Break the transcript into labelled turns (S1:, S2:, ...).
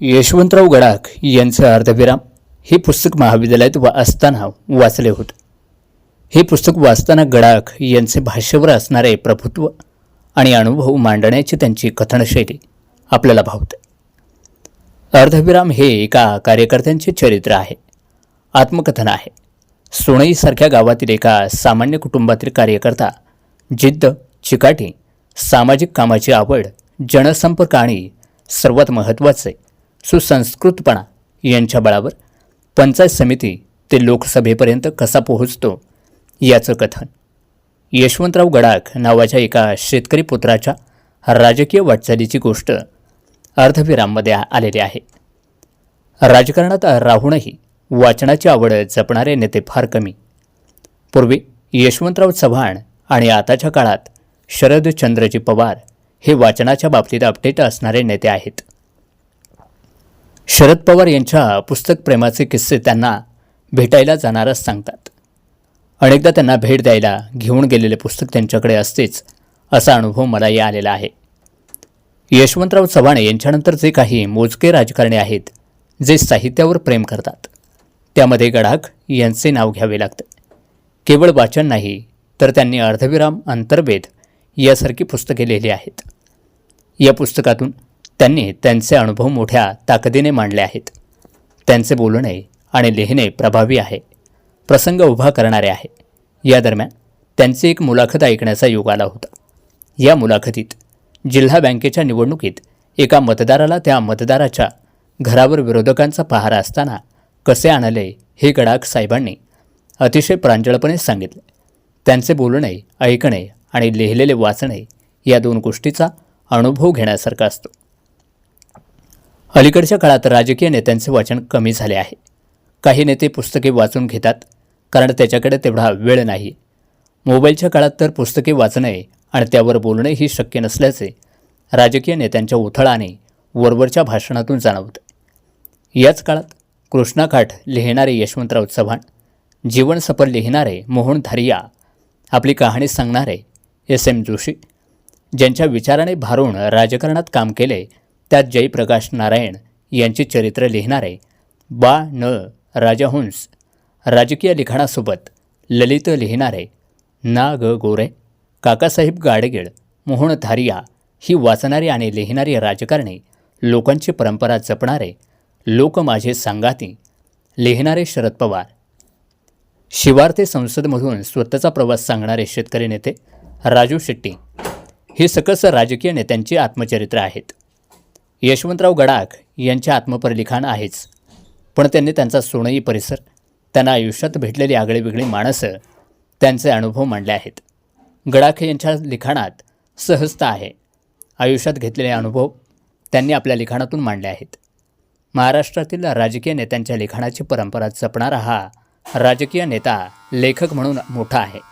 S1: यशवंतराव गडाख यांचं अर्धविराम. हे पुस्तक महाविद्यालयात वा असताना वाचले होते. हे पुस्तक वाचताना गडाख यांचे भाष्यावर असणारे प्रभुत्व आणि अनुभव मांडण्याची त्यांची कथनशैली आपल्याला भावते. अर्धविराम हे एका कार्यकर्त्यांचे चरित्र आहे. आत्मकथन आहे. सोनईसारख्या गावातील एका सामान्य कुटुंबातील कार्यकर्ता जिद्द चिकाटी सामाजिक कामाची आवड जनसंपर्क आणि सर्वात महत्त्वाचे सुसंस्कृतपणा यांच्या बळावर पंचायत समिती ते लोकसभेपर्यंत कसा पोहोचतो याचं कथन. यशवंतराव गडाख नावाच्या एका शेतकरी पुत्राच्या राजकीय वाटचालीची गोष्ट अर्धविराममध्ये आलेली आहे. राजकारणात राहूनही वाचनाची आवड जपणारे नेते फार कमी. पूर्वी यशवंतराव चव्हाण आणि आताच्या काळात शरदचंद्रजी पवार हे वाचनाच्या बाबतीत अपडेट असणारे नेते आहेत. शरद पवार यांच्या पुस्तक प्रेमाचे किस्से त्यांना भेटायला जाणारच सांगतात. अनेकदा त्यांना भेट द्यायला घेऊन गेलेले पुस्तक त्यांच्याकडे असतेच असा अनुभव मलाही आलेला आहे. यशवंतराव चव्हाण यांच्यानंतर जे काही मोजके राजकारणी आहेत जे साहित्यावर प्रेम करतात त्यामध्ये गडाख यांचे नाव घ्यावे लागते. केवळ वाचन नाही तर त्यांनी अर्धविराम अंतर्वेद यासारखी पुस्तके लिहिली आहेत. या पुस्तकातून त्यांनी त्यांचे अनुभव मोठ्या ताकदीने मांडले आहेत. त्यांचे बोलणे आणि लिहिणे प्रभावी आहे. प्रसंग उभा करणारे आहे. या दरम्यान त्यांची एक मुलाखत ऐकण्याचा योग आला होता. या मुलाखतीत जिल्हा बँकेच्या निवडणुकीत एका मतदाराला त्या मतदाराच्या घरावर विरोधकांचा पहारा असताना कसे आणले हे गडाख साहेबांनी अतिशय प्रांजळपणे सांगितले. त्यांचे बोलणे ऐकणे आणि लिहिलेले वाचणे या दोन गोष्टीचा अनुभव घेण्यासारखा असतो. अलीकडच्या काळात राजकीय नेत्यांचे वाचन कमी झाले आहे. काही नेते पुस्तके वाचून घेतात कारण त्याच्याकडे तेवढा वेळ नाही. मोबाईलच्या काळात तर पुस्तके वाचणे आणि त्यावर बोलणे ही शक्य नसल्याचे राजकीय नेत्यांच्या उथळाने वरवरच्या भाषणातून जाणवते. याच काळात कृष्णाकाठ लिहिणारे यशवंतराव चव्हाण जीवनसफर लिहिणारे मोहन धारिया आपली कहाणी सांगणारे एस एम जोशी ज्यांच्या विचाराने भारून राजकारणात काम केले त्यात जयप्रकाश नारायण यांचे चरित्र लिहिणारे बा न राजहंस राजकीय लिखाणासोबत ललित लिहिणारे ना ग गोरे काकासाहेब गाडगेळ मोहन धारिया ही वाचणारी आणि लिहिणारी राजकारणी लोकांची परंपरा जपणारे लोक माझे सांगाती लिहिणारे शरद पवार. शिवार ते संसदमधून स्वतःचा प्रवास सांगणारे शेतकरी नेते राजू शेट्टी. हे सकस राजकीय नेत्यांची आत्मचरित्र आहेत. यशवंतराव गडाख यांचे आत्मपरलिखाण आहेच. पण त्यांनी त्यांचा सोनई परिसर त्यांना आयुष्यात भेटलेली आगळीवेगळी माणसं त्यांचे अनुभव मांडले आहेत. गडाख यांच्या लिखाणात सहजता आहे. आयुष्यात घेतलेले अनुभव त्यांनी आपल्या लिखाणातून मांडले आहेत. महाराष्ट्रातील राजकीय नेत्यांच्या लिखाणाची परंपरा जपणारा हा राजकीय नेता लेखक म्हणून मोठा आहे.